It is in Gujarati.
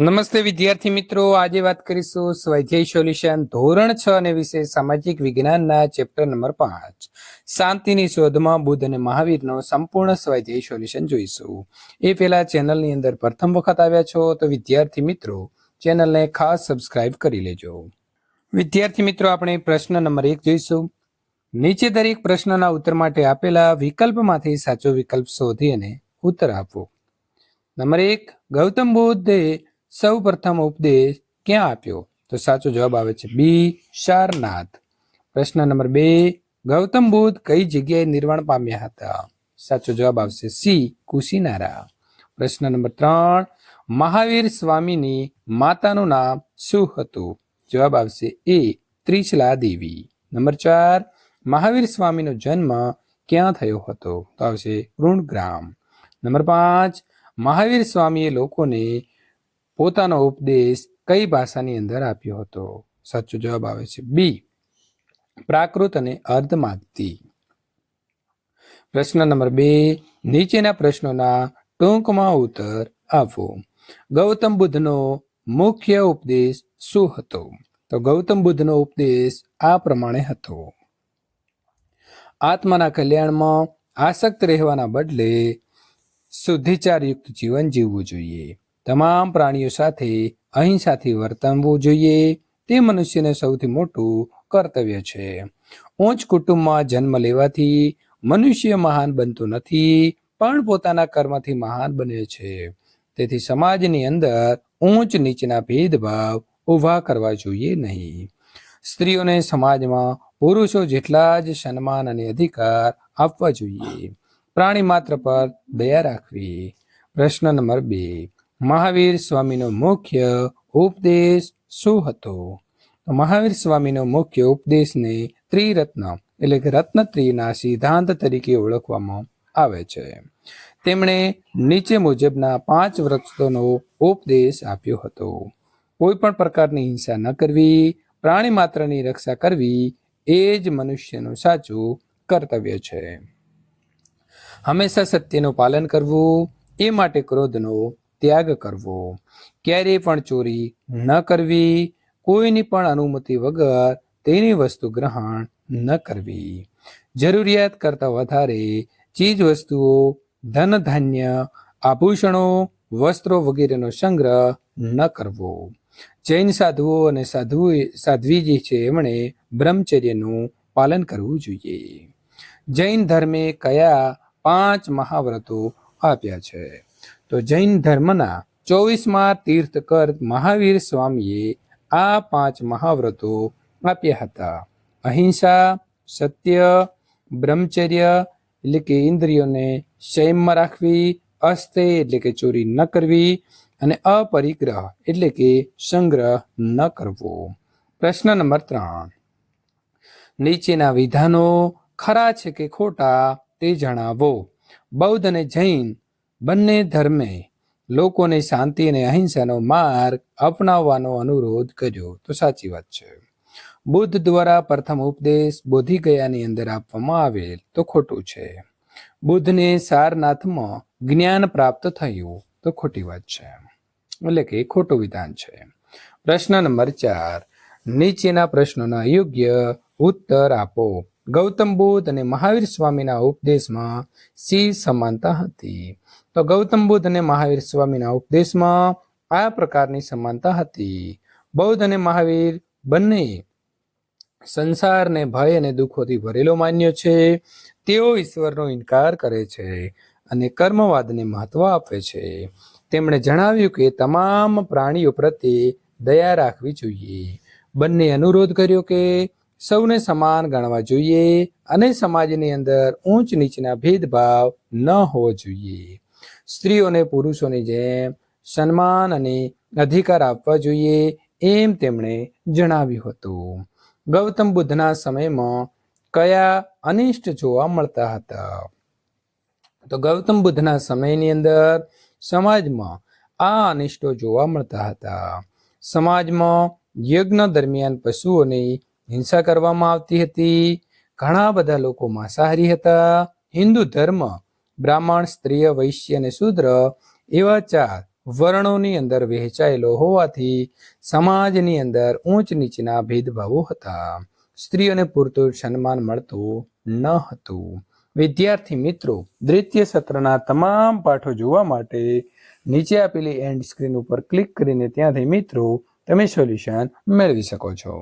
નમસ્તે વિદ્યાર્થી મિત્રો, આજે વાત કરીશું સ્વાધ્યાય સોલ્યુશન ધોરણ છ અને વિશે સામાજિક વિજ્ઞાનના ચેપ્ટર નંબર પાંચ. શાંતિની શોધમાં બુદ્ધ અને મહાવીરનો સંપૂર્ણ સ્વાધ્યાય સોલ્યુશન જોઈશું. એ પહેલા ચેનલની અંદર પ્રથમ વખત આવ્યા છો તો વિદ્યાર્થી મિત્રો, ચેનલને ખાસ સબસ્ક્રાઇબ કરી લેજો. વિદ્યાર્થી મિત્રો, આપણે પ્રશ્ન નંબર એક જોઈશું. નીચે દરેક પ્રશ્નના ઉત્તર માટે આપેલા વિકલ્પમાંથી સાચો વિકલ્પ શોધી અને ઉત્તર આપવો. નંબર એક, ગૌતમ બુદ્ધે સૌ પ્રથમ ઉપદેશ ક્યાં આપ્યો? તો સાચો જવાબ આવે છે બી, સારનાથ. પ્રશ્ન નંબર બે, ગૌતમ બુદ્ધ કઈ જગ્યાએ નિર્વાણ પામ્યા હતા? સાચો જવાબ આવશે સી, કુશીનારા. પ્રશ્ન નંબર ત્રણ, મહાવીર સ્વામીની માતાનું નામ શું હતું? જવાબ આવશે એ, ત્રિશલા દેવી. નંબર ચાર, મહાવીર સ્વામીનો જન્મ ક્યાં થયો હતો? તો આવશે ઋણગ્રામ. નંબર પાંચ, મહાવીર સ્વામીએ લોકોને પોતાનો ઉપદેશ કઈ ભાષાની અંદર આપ્યો હતો? સાચો જવાબ આવે છે બી. પ્રાકૃત અને અર્ધમાગતી પ્રશ્ન નંબર બે. નીચેના પ્રશ્નોના ટૂંકમાં ઉત્તર આપો. ગૌતમ બુદ્ધનો મુખ્ય ઉપદેશ શું હતો? તો ગૌતમ બુદ્ધનો ઉપદેશ આ પ્રમાણે હતો. આત્માના કલ્યાણમાં આસક્ત રહેવાના બદલે શુદ્ધિચારયુક્ત જીવન જીવવું જોઈએ. તમામ પ્રાણીઓ સાથે અહિંસાથી વર્તનવું જોઈએ. તે મનુષ્યને સૌથી મોટું કર્તવ્ય છે. ઊંચ કુટુંબમાં જન્મ લેવાથી મનુષ્ય મહાન બનતું નથી, પણ પોતાના કર્મથી મહાન બને છે. તેથી સમાજની અંદર ઊંચ નીચના ભેદભાવ ઊભા કરવા જોઈએ નહીં. સ્ત્રીઓને સમાજમાં પુરુષો જેટલા જ સન્માન અને અધિકાર આપવા જોઈએ. પ્રાણી માત્ર પર દયા રાખવી. પ્રશ્ન નંબર બે. મહાવીર સ્વામીનો મુખ્ય ઉપદેશ શું હતો? મહાવીર સ્વામીનો મુખ્ય ઉપદેશને ત્રિરત્ન, એટલે કે રત્નત્રિના સિદ્ધાંત તરીકે ઓળખવામાં આવે છે. તેમણે નીચે મુજબના પાંચ વૃક્ષોનો ઉપદેશ આપ્યો હતો. કોઈ પણ પ્રકારની હિંસા ન કરવી, પ્રાણી માત્રની રક્ષા કરવી, એ જ મનુષ્યનું સાચું કર્તવ્ય છે. હંમેશા સત્યનું પાલન કરવું, એ માટે ક્રોધનો ત્યાગ કરવો. ક્યારેય પણ ચોરી ન કરવી. કોઈની પણ અનુમતિ વગર તેની વસ્તુ ગ્રહણ ન કરવી. જરૂરિયાત કરતાં વધારે ચીજ વસ્તુઓ, ધન ધાન્ય, આભૂષણો, વસ્ત્રો વગેરેનો સંગ્રહ ન કરવો. જૈન સાધુઓ અને સાધુ સાધ્વીજી છે એમણે બ્રહ્મચર્યનું પાલન કરવું જોઈએ. જૈન ધર્મે કયા પાંચ મહાવ્રતો આપ્યા છે? તો જૈન ધર્મના ચોવીસમાં તીર્થકર મહાવીર સ્વામીએ આ પાંચ મહાવ્રતો આપ્યા હતા. અહિંસા, સત્ય, બ્રહ્મચર્ય એટલે કે ઇન્દ્રિયોને સંયમમાં રાખવી, અસ્તે એટલે કે ચોરી ન કરવી અને અપરિગ્રહ એટલે કે સંગ્રહ ન કરવો. પ્રશ્ન નંબર ત્રણ. નીચેના વિધાનો ખરા છે કે ખોટા તે જણાવો. બૌદ્ધ અને જૈન બંને ધર્મે લોકોને શાંતિ અને અહિંસાનો માર્ગ અપનાવવાનો અનુરોધ કર્યો. તો સાચી વાત છે. બુદ્ધ દ્વારા પ્રથમ ઉપદેશ બોધિ ગયાની અંદર આપવામાં આવેલ તો ખોટું છે. બુદ્ધને સારનાથમાં જ્ઞાન પ્રાપ્ત થયું તો ખોટી વાત છે. એટલે કે ખોટું વિધાન છે. પ્રશ્ન નંબર ચાર. નીચેના પ્રશ્નોના યોગ્ય ઉત્તર આપો. ગૌતમ બુદ્ધ અને મહાવીર સ્વામીના ઉપદેશમાં સી સમાનતા હતી? તો ગૌતમ બુદ્ધ અને મહાવીર સ્વામીના ઉપદેશમાં આ પ્રકારની સમાનતા હતી. બૌદ્ધ અને મહાવીર બંને સંસારને ભય અને દુઃખોથી ભરેલો માન્યો છે. તેઓ ઈશ્વરનો ઇનકાર કરે છે અને કર્મવાદને મહત્વ આપે છે. તેમણે જણાવ્યું કે તમામ પ્રાણીઓ પ્રત્યે દયા રાખવી જોઈએ. બંને અનુરોધ કર્યો કે સૌને સમાન ગણવા જોઈએ અને સમાજની અંદર ઊંચ નીચના ભેદભાવ ન હોવો જોઈએ. સ્ત્રીઓને પુરુષોની જેમ સન્માન અને અધિકાર આપવા જોઈએ એમ તેમણે જણાવ્યું હતું. ગૌતમ બુદ્ધના સમયમાં કયા અનિષ્ટ જોવા મળતા હતા? તો ગૌતમ બુદ્ધના સમયની અંદર સમાજમાં આ અનિષ્ટો જોવા મળતા હતા. સમાજમાં યજ્ઞ દરમિયાન પશુઓની હિંસા કરવામાં આવતી હતી. ઘણા બધા લોકો માંસાહારી હતા. હિન્દુ ધર્મ બ્રાહ્મણ, સ્ત્રીય, વૈશ્ય અને શૂદ્ર એવા ચાર વર્ણોની અંદર વહેંચાયેલો હોવાથી સમાજની અંદર ઊંચ નીચના ભેદભાવો હતા. સ્ત્રીઓને પૂરતું સન્માન મળતું ન હતું. વિદ્યાર્થી મિત્રો, દ્વિતીય સત્રના તમામ પાઠો જોવા માટે નીચે આપેલી એન્ડ સ્ક્રીન ઉપર ક્લિક કરીને ત્યાંથી મિત્રો તમે સોલ્યુશન મેળવી શકો છો.